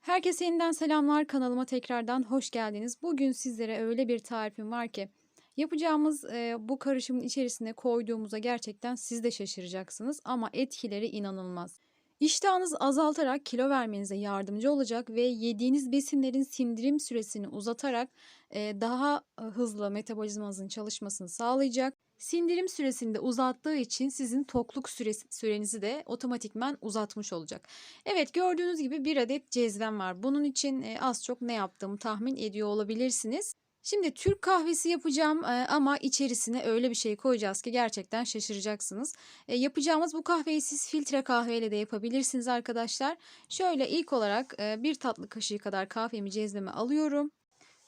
Herkese yeniden selamlar. Kanalıma tekrardan hoş geldiniz. Bugün sizlere öyle bir tarifim var ki yapacağımız e, bu karışımın içerisine koyduğumuzda gerçekten siz de şaşıracaksınız ama etkileri inanılmaz. İştahınızı azaltarak kilo vermenize yardımcı olacak ve yediğiniz besinlerin sindirim süresini uzatarak e, daha e, hızlı metabolizmanızın çalışmasını sağlayacak. Sindirim süresini de uzattığı için sizin tokluk süresi, sürenizi de otomatikman uzatmış olacak. Evet gördüğünüz gibi bir adet cezvem var. Bunun için e, az çok ne yaptığımı tahmin ediyor olabilirsiniz. Şimdi Türk kahvesi yapacağım e, ama içerisine öyle bir şey koyacağız ki gerçekten şaşıracaksınız. E, yapacağımız bu kahveyi siz filtre kahveyle de yapabilirsiniz arkadaşlar. Şöyle ilk olarak bir tatlı kaşığı kadar kahvemi cezveme alıyorum.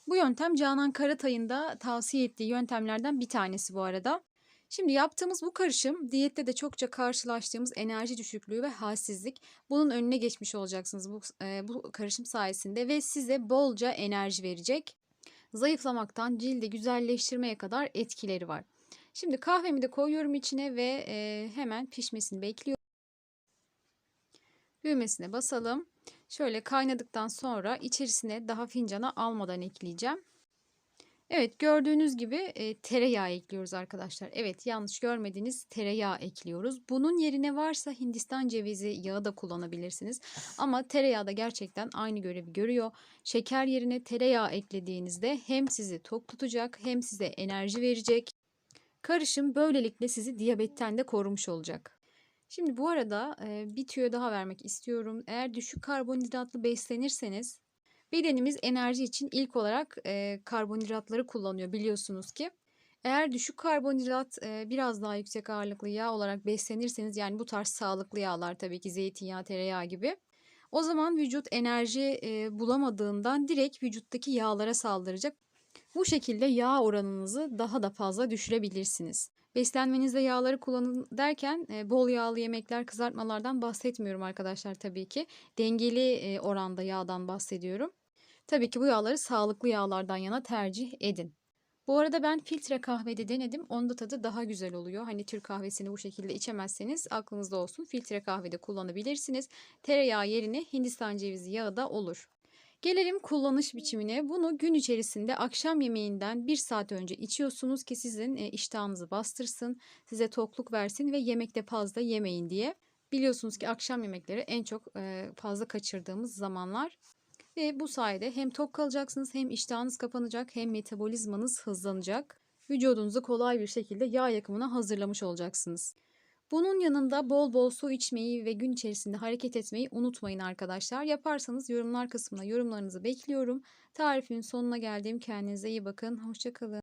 Bu yöntem Canan Karatay'ın da tavsiye ettiği yöntemlerden bir tanesi bu arada. Şimdi yaptığımız bu karışım diyette de çokça karşılaştığımız enerji düşüklüğü ve halsizlik. Bunun önüne geçmiş olacaksınız bu, e, bu karışım sayesinde ve size bolca enerji verecek. Zayıflamaktan cildi güzelleştirmeye kadar etkileri var. Şimdi kahvemi de koyuyorum içine ve e, hemen pişmesini bekliyorum. Düğmesine basalım. Şöyle kaynadıktan sonra içerisine daha fincana almadan ekleyeceğim. Evet gördüğünüz gibi e, tereyağı ekliyoruz arkadaşlar. Evet yanlış görmediniz tereyağı ekliyoruz. Bunun yerine varsa Hindistan cevizi yağı da kullanabilirsiniz. Ama tereyağı da gerçekten aynı görevi görüyor. Şeker yerine tereyağı eklediğinizde hem sizi tok tutacak hem size enerji verecek. Karışım böylelikle sizi diyabetten de korumuş olacak. Şimdi bu arada bir tüyo daha vermek istiyorum. Eğer düşük karbonhidratlı beslenirseniz bedenimiz enerji için ilk olarak e, karbonhidratları kullanıyor biliyorsunuz ki. Eğer düşük karbonhidrat e, biraz daha yüksek ağırlıklı yağ olarak beslenirseniz yani bu tarz sağlıklı yağlar tabii ki zeytinyağı, tereyağı gibi. O zaman vücut enerji e, bulamadığından direkt vücuttaki yağlara saldıracak. Bu şekilde yağ oranınızı daha da fazla düşürebilirsiniz. Beslenmenizde yağları kullanın derken e, bol yağlı yemekler, kızartmalardan bahsetmiyorum arkadaşlar tabii ki. Dengeli e, oranda yağdan bahsediyorum. Tabii ki bu yağları sağlıklı yağlardan yana tercih edin. Bu arada ben filtre kahvede denedim. Onda tadı daha güzel oluyor. Hani Türk kahvesini bu şekilde içemezseniz aklınızda olsun. Filtre kahvede kullanabilirsiniz. Tereyağı yerine Hindistan cevizi yağı da olur. Gelelim kullanış biçimine. Bunu gün içerisinde akşam yemeğinden bir saat önce içiyorsunuz ki sizin e, iştahınızı bastırsın, size tokluk versin ve yemekte fazla yemeyin diye. Biliyorsunuz ki akşam yemekleri en çok e, fazla kaçırdığımız zamanlar. Ve bu sayede hem tok kalacaksınız hem iştahınız kapanacak hem metabolizmanız hızlanacak. Vücudunuzu kolay bir şekilde yağ yakımına hazırlamış olacaksınız. Bunun yanında bol bol su içmeyi ve gün içerisinde hareket etmeyi unutmayın arkadaşlar. Yaparsanız yorumlar kısmına yorumlarınızı bekliyorum. Tarifimin sonuna geldim. Kendinize iyi bakın. Hoşçakalın.